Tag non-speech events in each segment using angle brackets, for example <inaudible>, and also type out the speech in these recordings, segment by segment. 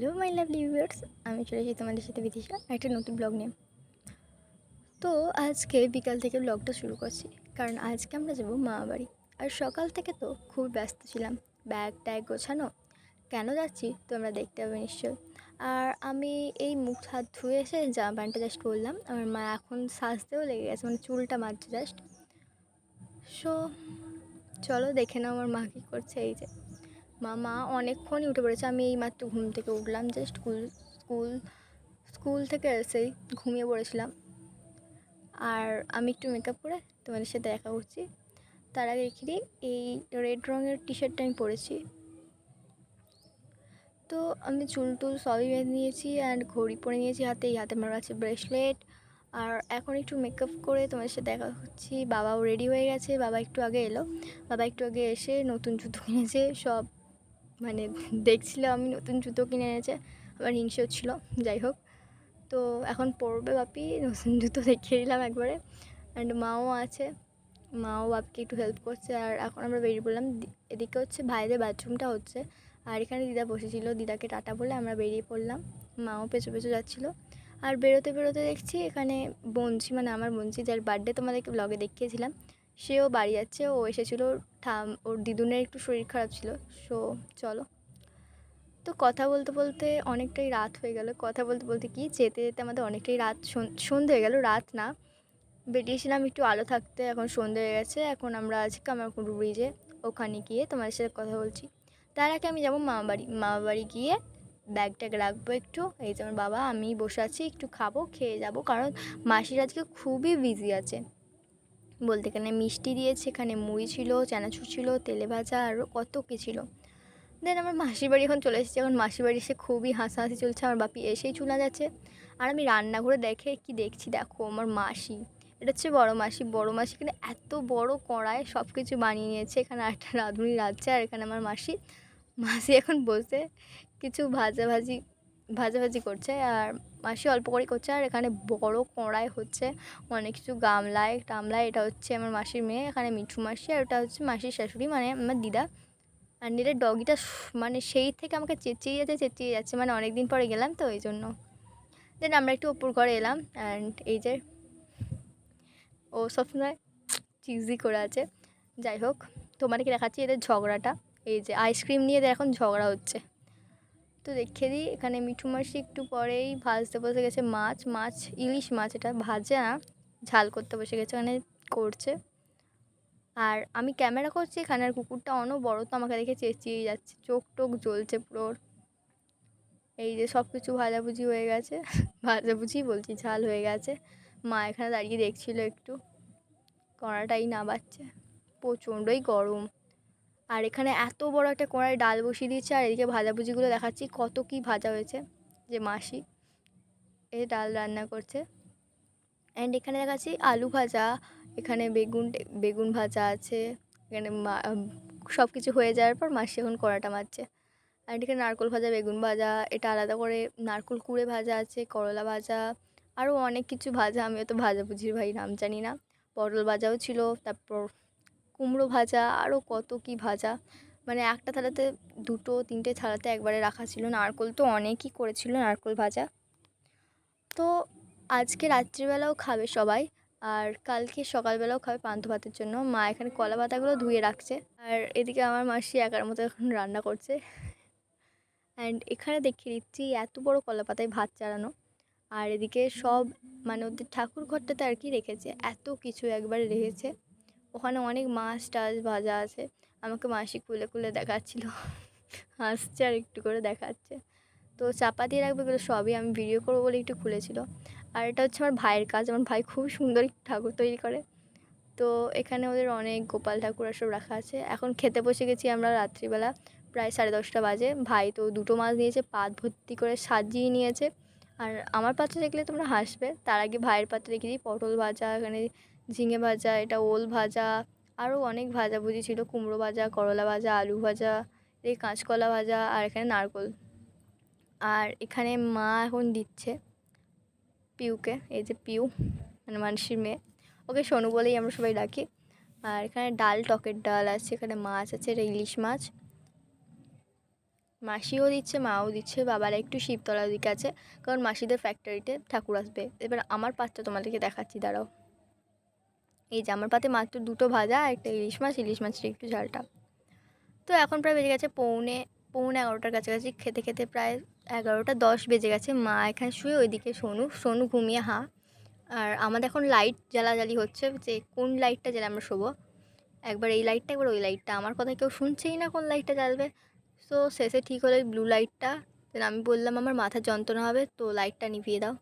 Hello my lovely viewers, আমি চলে এসেছি তোমাদের সাথে বিদিশা, একটা নতুন ব্লগ নিয়ে। তো আজকে বিকাল থেকে ব্লগটা শুরু করছি, কারণ আজকে আমরা যাব মামা বাড়ি। আর সকাল থেকে তো খুব ব্যস্ত ছিলাম ব্যাগ ট্যাগ গোছানো, কেন যাচ্ছি তোমরা দেখতে পাবে নিশ্চয় আর আমি এই মুখ হাত ধুয়ে এসে জামা প্যান্টটা জাস্ট করলাম আমার মা এখন সাজতেও লেগে গেছে মানে চুলটা মারছে জাস্ট সো চলো দেখে নাও আমার মা কী করছে, এই যে। মা মা অনেকক্ষণই উঠে পড়েছে। আমি এই মাত্র ঘুম থেকে উঠলাম জাস্ট স্কুল স্কুল স্কুল থেকে এসেই ঘুমিয়ে পড়েছিলাম। আর আমি একটু মেকআপ করে তোমাদের সাথে দেখা করছি। তার আগে রেখে এই রেড রঙের টি শার্টটা আমি পরেছি। তো আমি চুল টুল সবই বেঁধে নিয়েছি অ্যান্ড ঘড়ি পরে নিয়েছি হাতে। এই হাতে আমার আছে ব্রেসলেট আর এখন একটু মেকআপ করে তোমার সাথে দেখা হচ্ছি বাবাও রেডি হয়ে গেছে। বাবা একটু আগে এলো। বাবা একটু আগে এসে নতুন জুতো কিনেছে। সব মানে দেখছিল আমি নতুন জুতো কিনে এনেছে আমার হিংসে হচ্ছিল যাই হোক। তো এখন পড়বে বাপি, নতুন জুতো দেখিয়ে দিলাম একবারে। অ্যান্ড মাও আছে, মাও বাপকে একটু হেল্প করছে। আর এখন আমরা বেরিয়ে পড়লাম এদিকে হচ্ছে ভাইদের বাথরুমটা হচ্ছে। আর এখানে দিদা বসেছিল, দিদাকে টাটা বলে আমরা বেরিয়ে পড়লাম। মাও পেছু পেছু যাচ্ছিল। আর বেরোতে বেরোতে দেখছি এখানে বঞ্চি মানে আমার বঞ্চি, যার বার্থডে তোমাদেরকে ব্লগে দেখিয়েছিলাম সেও বাড়ি যাচ্ছে, ও এসেছিল, ঠাম, ওর দিদুনের একটু শরীর খারাপ ছিল, সো চলো। তো কথা বলতে বলতে অনেকটাই রাত হয়ে গেল। কথা বলতে বলতে কি, যেতে যেতে আমাদের অনেকটাই রাত সন- সন্ধে হয়ে গেল, রাত না। বেরিয়েছিলাম একটু আলো থাকতে, এখন সন্ধে হয়ে গেছে, এখন আমরা আছি কামারকুণ্ডু ব্রিজে, ওখানে গিয়ে তোমার সাথে কথা বলছি। তার আগে আমি যাব মামা বাড়ি মামা বাড়ি গিয়ে ব্যাগ ট্যাগ রাখব একটু, এই যে আমার বাবা, আমি বসে আছি, একটু খাব, খেয়ে যাব, কারণ মাসির আজকে খুবই বিজি আছে। বলতে এখানে মিষ্টি দিয়েছে, এখানে মুড়ি ছিল, চানাচুর ছিল, তেলে ভাজা আরও কত কী ছিল। দেন আমার মাসির বাড়ি এখন চলে এসেছি, এখন মাসির বাড়ি এসে খুবই হাসাহাসি চলছে, আমার বাপি এসেই চুলা যাচ্ছে। আর আমি রান্নাঘরে দেখে কি দেখছি, দেখো আমার মাসি, এটা হচ্ছে বড়ো মাসি বড়ো মাসি এখানে এত বড় কড়ায় সব কিছু বানিয়ে নিয়েছে, এখানে একটা রাঁধুনি রাঁধছে, আর এখানে আমার মাসি মাসি এখন বসে কিছু ভাজাভাজি ভাজাভাজি করছে আর মাসি অল্প করে করছে আর এখানে বড় কড়াই হচ্ছে, অনেক কিছু গামলায় টামলায়, এটা হচ্ছে আমার মাসির মেয়ে, এখানে মিঠু মাসি আর ওটা হচ্ছে মাসির শাশুড়ি মানে আমার দিদা। আর নিজের ডগিটা মানে সেই থেকে আমাকে চেঁচিয়ে যাচ্ছে চেঁচিয়ে যাচ্ছে মানে অনেক দিন পরে গেলাম তো ওই জন্য। দেন আমরা একটু ওপর ঘরে এলাম অ্যান্ড এই যে ও সবসময় চিজি করে আছে। যাই হোক, তোমাদেরকে দেখাচ্ছি এদের ঝগড়াটা। এই যে আইসক্রিম নিয়ে এদের এখন ঝগড়া হচ্ছে। তো দেখে দিই, এখানে মিঠু মাসি একটু পরেই ভাজতে বসে গেছে মাছ মাছ, ইলিশ মাছ, এটা ভাজে ঝাল করতে বসে গেছে, এখানে করছে। আর আমি ক্যামেরা করছি, এখানে আর কুকুরটা বড়, তো আমাকে দেখে চেঁচিয়ে যাচ্ছে, চোখ টোক জ্বলছে পুরো এই যে সব কিছু ভাজাভুজি হয়ে গেছে, <laughs> ভাজাভুজি বলছি, ঝাল হয়ে গেছে। মা এখানে দাঁড়িয়ে দেখছিল একটু, কড়াটাই না নাবাচ্ছে প্রচণ্ডই গরম। আর এখানে এত বড় একটা কড়াই ডাল বসিয়ে দিয়েছে, আর এদিকে ভাজাভুজিগুলো দেখাচ্ছি, কত কি ভাজা হয়েছে। যে মাসি এই ডাল রান্না করছে। অ্যান্ড এখানে দেখাচ্ছি আলু ভাজা, এখানে বেগুন বেগুন ভাজা আছে, এখানে সব কিছু হয়ে যাওয়ার পর মাসি এখন কড়াটা মারছে। আর এখানে নারকোল ভাজা, বেগুন ভাজা, এটা আলাদা করে নারকোল কুড়ে ভাজা আছে, করলা ভাজা আরও অনেক কিছু ভাজা আমি অত ভাজাভুজির ভাই, নাম জানি না। পটল ভাজাও ছিল, তারপর কুমড়ো ভাজা আরও কত কি ভাজা। মানে একটা থালাতে দুটো, তিনটে থালাতে একবারে রাখা ছিল। নারকোল তো অনেকই করেছিল নারকোল ভাজা। তো আজকে রাত্রিবেলাও খাবে সবাই। আর কালকে সকালবেলাও খাবে পান্তা ভাতের জন্য। মা এখানে কলা পাতাগুলো ধুয়ে রাখছে। আর এদিকে আমার মাসি একার মতো এখন রান্না করছে। অ্যান্ড এখানে দেখিয়ে দিচ্ছি, এত বড় কলা পাতায় ভাত চালানো আর এদিকে সব মানে ওদের ঠাকুর ঘরটাতে আর কি রেখেছে। এত কিছু একবারে রেখেছে। ওখানে অনেক মাছ টাছ ভাজা আছে। আমাকে মাসি কুলে কুলে দেখাচ্ছিল। হাসছে আর একটু করে দেখাচ্ছে। তো চাপা দিয়ে রাখবে এগুলো সবই আমি ভিডিও করব বলে একটু খুলেছিল। আর এটা হচ্ছে আমার ভাইয়ের কাজ। আমার ভাই খুব সুন্দর ঠাকুর তৈরি করে। তো এখানে ওদের অনেক গোপাল ঠাকুর সব রাখা আছে। এখন খেতে বসে গেছি আমরা রাত্রিবেলা। প্রায় সাড়ে দশটা বাজে। ভাই তো দুটো মাছ নিয়েছে, পাত ভর্তি করে সাজিয়ে নিয়েছে। আর আমার পাত্রে দেখলে তোমরা হাসবে। তার আগে ভাইয়ের পাত্রে দিই, পটল ভাজা, এখানে ঝিঙে ভাজা, এটা ওল ভাজা আরও অনেক ভাজাভুজি ছিল। কুমড়ো ভাজা, করলা ভাজা, আলু ভাজা, এই কাঁচকলা ভাজা আর এখানে নারকোল। আর এখানে মা এখন দিচ্ছে পিউকে, এই যে পিউ মানে মানসির মেয়ে। ওকে সোনু বলেই আমরা সবাই ডাকি। আর এখানে ডাল, টকের ডাল আছে, এখানে মাছ আছে, এটা ইলিশ মাছ। মাসিও দিচ্ছে, মাও দিচ্ছে, বাবারা একটু শিবতলার দিকে আছে, কারণ মাসিদের ফ্যাক্টরিতে ঠাকুর আসবে। এবার আমার পাত্রটা তোমাদেরকে দেখাচ্ছি, দাঁড়াও। এই যে আমার পাতে মাত্র দুটো ভাজা, একটা ইলিশ মাছ, ইলিশ মাছের একটু ঝালটা। তো এখন প্রায় বেজে গেছে পৌনে পৌনে এগারোটার কাছাকাছি, খেতে খেতে প্রায় এগারোটা দশ বেজে গেছে। মা এখানে শুয়ে, ওইদিকে সোনু সোনু ঘুমিয়ে, হা। আর আমাদের এখন লাইট জ্বালাজালি হচ্ছে যে কোন লাইটটা জ্বালে আমরা শোবো? একবার এই লাইটটা, একবার ওই লাইটটা। আমার কথা কেউ শুনছেই না কোন লাইটটা জ্বালবে। সো শেষে ঠিক হলো ব্লু লাইটটা দেন আমি বললাম, আমার মাথার যন্ত্রণা হবে, তো লাইটটা নিভিয়ে দাও।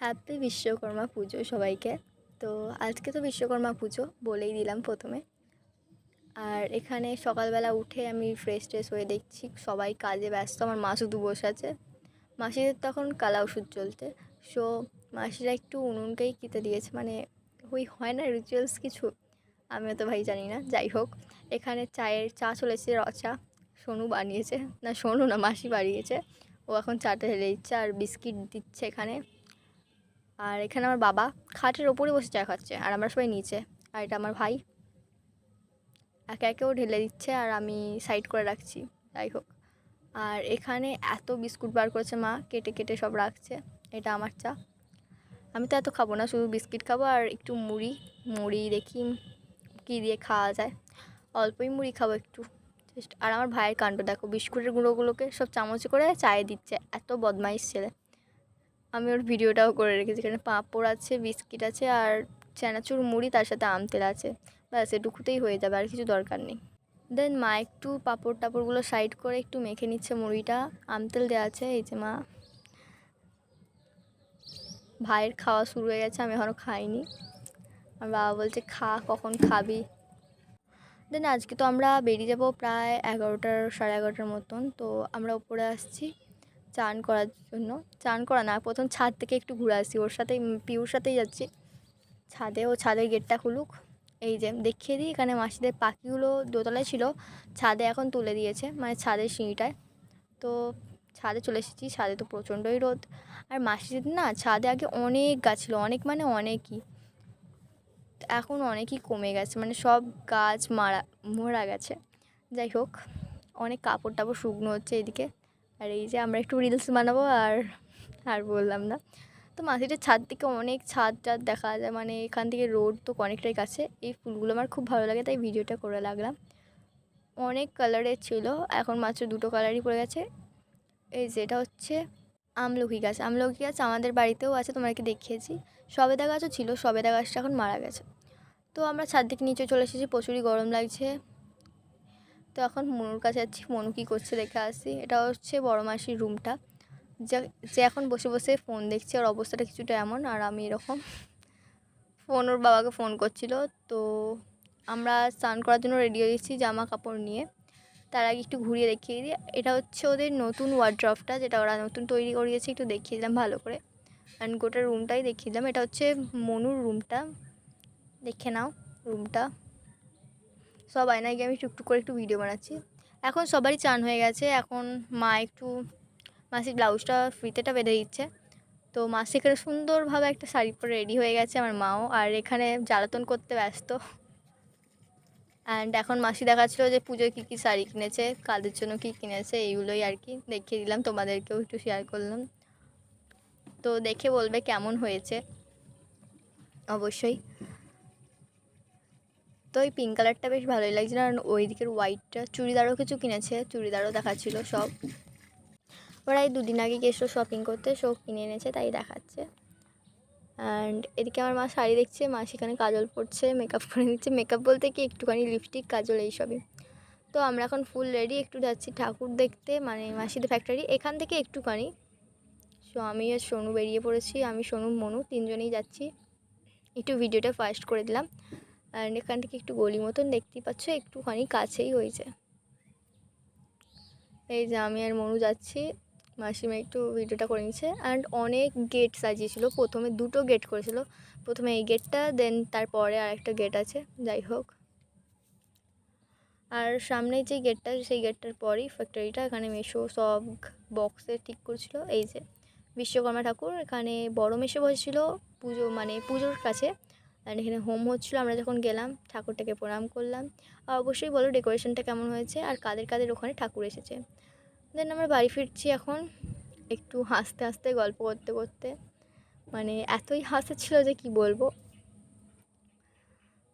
হ্যাপি বিশ্বকর্মা পুজো সবাইকে। তো আজকে তো বিশ্বকর্মা পুজো বলেই দিলাম প্রথমে। আর এখানে সকালবেলা উঠে আমি ফ্রেশ ট্রেশ হয়ে দেখছি সবাই কাজে ব্যস্ত, আমার মা শুধু বসে আছে। মাসিদের তখন কালা ওষুধ চলতে সো মাসিরা একটু উনুনকেই কিতে দিয়েছে মানে ওই হয় না রিচুয়ালস কিছু? আমিও তো ভাই জানি না, যাই হোক। এখানে চায়ের চা চলেছে, রচা। সোনু বানিয়েছে। না, সোনু না, মাসি বানিয়েছে। ও এখন চাটা ঢেলে দিচ্ছে আর বিস্কিট দিচ্ছে এখানে। আর এখানে আমার বাবা খাটের ওপরে বসে চা খাচ্ছে, আর আমরা সবাই নিচে। আর এটা আমার ভাই। একে একেও ঢেলে দিচ্ছে, আর আমি সাইড করে রাখছি। যাই হোক। আর এখানে এত বিস্কুট বার করেছে মা, কেটে কেটে সব রাখছে। এটা আমার চা। আমি তো এত খাব না, শুধু বিস্কিট খাব, আর একটু মুড়ি। মুড়ি দেখি কী দিয়ে খাওয়া যায়। অল্পই মুড়ি খাব একটু। আর আমার ভাইয়ের কাণ্ড, দেখো। বিস্কুটের গুঁড়োগুলোকে সব চামচ করে চায়ে দিচ্ছে। এত বদমাইশ ছেলে। আমি ওর ভিডিওটাও করে রেখেছি। এখানে পাঁপড় আছে, বিস্কিট আছে আর চানাচুর মুড়ি তার সাথে আম তেল আছে। ব্যাস, এটুকুতেই হয়ে যাবে, আর কিছু দরকার নেই। দেন মা একটু পাঁপড় টাপড়গুলো সাইড করে একটু মেখে নিচ্ছে মুড়িটা। আম তেল দেওয়া আছে, এই যে মা। ভাইয়ের খাওয়া শুরু হয়ে গেছে, আমি এখনও খাইনি। আমার বাবা বলছে, খা, কখন খাবি? দেন আজকে তো আমরা বেরিয়ে যাব প্রায় এগারোটার, সাড়ে এগারোটার মতন। তো আমরা উপরে আসছি। চান করার জন্য। চান করা না, প্রথম ছাদ থেকে একটু ঘুরে আসছি ওর সাথেই পিউর সাথেই যাচ্ছি। ছাদে, ও ছাদের গেটটা খুলুক। এই যে, দেখিয়ে দিই, এখানে মাসিদের পাখিগুলো দোতলায় ছিল। ছাদে এখন তুলে দিয়েছে মানে ছাদের সিঁড়িটায়। তো ছাদে চলে এসেছি। ছাদে তো প্রচণ্ডই রোদ। আর মাসিদের না, ছাদে আগে অনেক গাছ ছিল। অনেক মানে অনেকই। এখন অনেকই কমে গেছে। মানে সব গাছ মারা, মরা গেছে। যাই হোক, অনেক কাপড় টাপড় শুকনো হচ্ছে এদিকে। আর এই যে আমরা একটু রিলস বানাবো আর আর বললাম না। তো মাসিটার ছাদ থেকে অনেক ছাদ টাদ দেখা যায় মানে এখান থেকে রোড তো অনেকটাই কাছে। এই ফুলগুলো আমার খুব ভালো লাগে, তাই ভিডিওটা করে লাগলাম অনেক কালারের ছিল, এখন মাত্র দুটো কালারই পড়ে গেছে। এই যেটা হচ্ছে আমলকি গাছ। আমলকি গাছ আমাদের বাড়িতেও আছে তোমাকে দেখিয়েছি। সবেদা গাছও ছিল, সবেদা গাছটা এখন মারা গেছে। তো আমরা ছাদ থেকে নিচে চলে এসেছি, প্রচুরই গরম লাগছে। তো এখন মনুর কাছে যাচ্ছি। মনু কী করছে দেখে আসি। এটা হচ্ছে বড় মাসির রুমটা। যা, যে এখন বসে বসে ফোন দেখছে, ওর অবস্থাটা কিছুটা এমন, আর আমি এরকম। ফোন, ওর বাবাকে ফোন করছিল। তো আমরা স্নান করার জন্য রেডি হয়ে হয়েছি জামা কাপড় নিয়ে। তার আগে একটু ঘুরিয়ে দেখিয়ে দিই। এটা হচ্ছে ওদের নতুন ওয়ার্ড্রফটা যেটা ওরা নতুন তৈরি করিয়েছে। একটু দেখিয়ে দিলাম ভালো করে। অ্যান্ড গোটা রুমটাই দেখিয়ে দিলাম। এটা হচ্ছে মনুর রুমটা দেখে নাও রুমটা সব আয়নায় গিয়ে আমি টুকটুক করে একটু ভিডিও বানাচ্ছি। এখন সবারই চান হয়ে গেছে। এখন মা একটু মাসির ব্লাউজটা ফিতেটা বেঁধে দিচ্ছে। তো মাসি এখানে সুন্দরভাবে একটা শাড়ি পরে রেডি হয়ে গেছে আমার মাও। আর এখানে জ্বালাতন করতে ব্যস্ত। অ্যান্ড এখন মাসি দেখাচ্ছিলো যে পুজোয় কী কী শাড়ি কিনেছে, কাদের জন্য কী কিনেছে, এইগুলোই আর কি দেখিয়ে দিলাম। তোমাদেরকেও একটু শেয়ার করলাম। তো দেখে বলবে কেমন হয়েছে। অবশ্যই। ওই পিঙ্ক কালারটা বেশ ভালোই লাগছে। আর ওই দিকের হোয়াইটটা চুড়িদারও কিছু কিনেছে, চুড়িদারও দেখাচ্ছিল সব। ওরা এই দুদিন আগে গেছিল শপিং করতে সব কিনে এনেছে, তাই দেখাচ্ছে। অ্যান্ড এদিকে আমার মা শাড়ি দেখছে, মা সেখানে কাজল পরছে মেকআপ করে নিচ্ছে। মেকআপ বলতে কি, একটুখানি লিপস্টিক কাজল এইসবই তো আমরা এখন ফুল রেডি একটু যাচ্ছি ঠাকুর দেখতে মানে মাসিদের ফ্যাক্টরি এখান থেকে একটুখানি। সো আমি আর সোনু বেরিয়ে পড়েছি, আমি, সোনু, মনু তিনজনেই যাচ্ছি। একটু ভিডিওটা ফাস্ট করে দিলাম। অ্যান্ড এখান থেকে একটু গলি মতন দেখতেই পাচ্ছ, একটুখানি কাছেই হয়েছে। এই যে আমি আর মনু যাচ্ছি, মাসিমা একটু ভিডিওটা করে নিচ্ছে। অ্যান্ড অনেক গেট সাজিয়েছিল, প্রথমে দুটো গেট করেছিল। প্রথমে এই গেটটা দেন তারপরে আর একটা গেট আছে, যাই হোক। আর সামনে যে গেটটা সেই গেটটার পরেই ফ্যাক্টরিটা এখানে মেশো সব বক্সে ঠিক করছিল। এই যে বিশ্বকর্মা ঠাকুর, এখানে বড় মেশো বসেছিল, পুজো মানে পুজোর কাছে। অ্যান্ড এখানে হোম হচ্ছিল, আমরা যখন গেলাম, ঠাকুরটাকে প্রণাম করলাম। আর অবশ্যই বলো ডেকোরেশনটা কেমন হয়েছে আর কাদের কাদের ওখানে ঠাকুর এসেছে। দেন আমরা বাড়ি ফিরছি এখন একটু হাসতে হাসতে, গল্প করতে করতে। মানে এতই হাসেছিল যে কি বলব।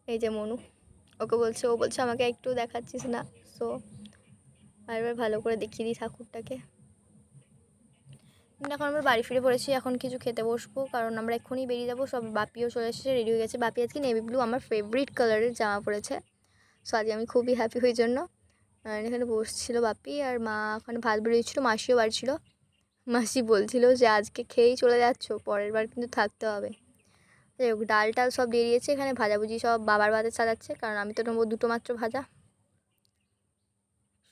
এই যে মনু, ওকে বলছে, ও বলছে, আমাকে একটু দেখাচ্ছিস না? সো আর ভালো করে দেখিয়ে দিই ঠাকুরটাকে। এখন আমরা বাড়ি ফিরে পড়েছি, এখন কিছু খেতে বসবো, কারণ আমরা এক্ষুনি বেরিয়ে যাব, সব বাপিও চলে এসেছে রেডি হয়ে গেছে। বাপি আজকে নেভি ব্লু আমার ফেভারিট কালারের জামা পরেছে। সো আজকে আমি খুবই হ্যাপি হই জন্য। এখানে বসছিল বাপি আর মা ওখানে ভাত বেরিয়েছিলো, মাসিও বাড়ি ছিল মাসি বলছিল যে, আজকে খেয়েই চলে যাচ্ছ, পরের বার কিন্তু থাকতে হবে। যাই হোক ডাল টাল সব বেরিয়েছে, এখানে ভাজাভুজি সব বাবার ভাতে সাজাচ্ছে, কারণ আমি তো নেব দুটো মাত্র ভাজা।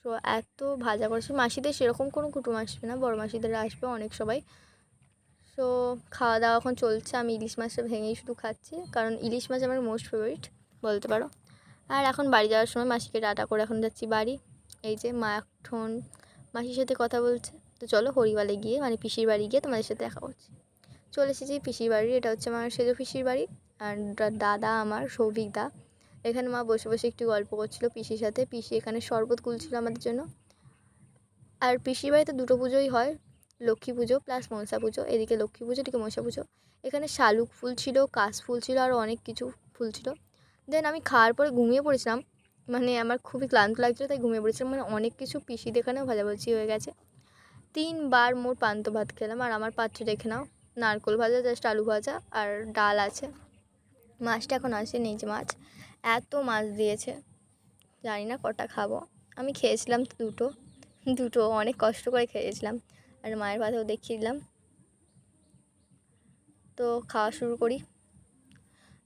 সো এত ভাজা করেছে। মাসিদের সেরকম কোনো কুটুম আসবে না, বড় মাসিদের আসবে অনেক সবাই। সো খাওয়া দাওয়া এখন চলছে, আমি ইলিশ মাছটা ভেঙেই শুধু খাচ্ছি, কারণ ইলিশ মাছ আমার মোস্ট ফেভারিট বলতে পারো। আর এখন বাড়ি যাওয়ার সময় মাসিকে টাটা করে এখন যাচ্ছি বাড়ি। এই যে মা এখন মাসির সাথে কথা বলছে, তো চলো হরিবালে গিয়ে মানে পিসির বাড়ি গিয়ে তোমাদের সাথে দেখা করছি। চলে এসেছি পিসির বাড়ি, এটা হচ্ছে আমার সেজো পিসির বাড়ি, আর দাদা আমার, সৌভিক দা। এখানে মা বসে বসে একটু গল্প করছিল পিসির সাথে। পিসি এখানে শরবত গুলছিল আমাদের জন্য। আর পিসির বাড়িতে দুটো পুজোই হয়, লক্ষ্মী পুজো প্লাস মনসা পুজো। এদিকে লক্ষ্মী পুজো, এদিকে মনসা পুজো। এখানে শালুক ফুল ছিল, কাশ ফুল ছিল, আর অনেক কিছু ফুল ছিল। দেন আমি খাওয়ার পরে ঘুমিয়ে পড়েছিলাম। মানে আমার খুবই ক্লান্ত লাগছিল, তাই ঘুমিয়ে পড়েছিলাম। মানে অনেক কিছু পিসি এখানেও ভাজাভাজি হয়ে গেছে। তিনবার মোট পান্ত ভাত খেলাম। আর আমার পাত্রে রেখে নাও, নারকোল ভাজা, জাস্ট আলু ভাজা আর ডাল আছে। মাছটা এখন এই যে মাছ। এত মাছ দিয়েছে। জানি না কটা খাব। আমি খেয়েছিলাম দুটো। দুটো অনেক কষ্ট করে খেয়েছিলাম। আর মায়ের পাতেও দেখিয়ে দিলাম। তো খাওয়া শুরু করি।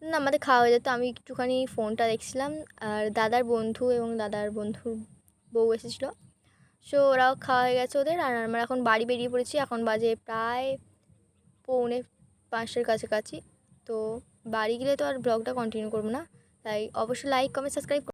না, আমাদের খাওয়া হয়ে যেত। আমি একটুখানি ফোনটা দেখছিলাম। আর দাদার বন্ধু এবং দাদার বন্ধুর বউ এসেছিল। সো ওরাও খাওয়া হয়ে গেছে ওদের। আর আমরা এখন বাড়ি বেরিয়ে পড়েছি। এখন বাজে প্রায় পৌনে পাঁচটার কাছাকাছি। তো বাড়ি গেলে তো আর ব্লগটা কন্টিনিউ করব না। তাই অবশ্যই লাইক কমেন্ট সাবস্ক্রাইব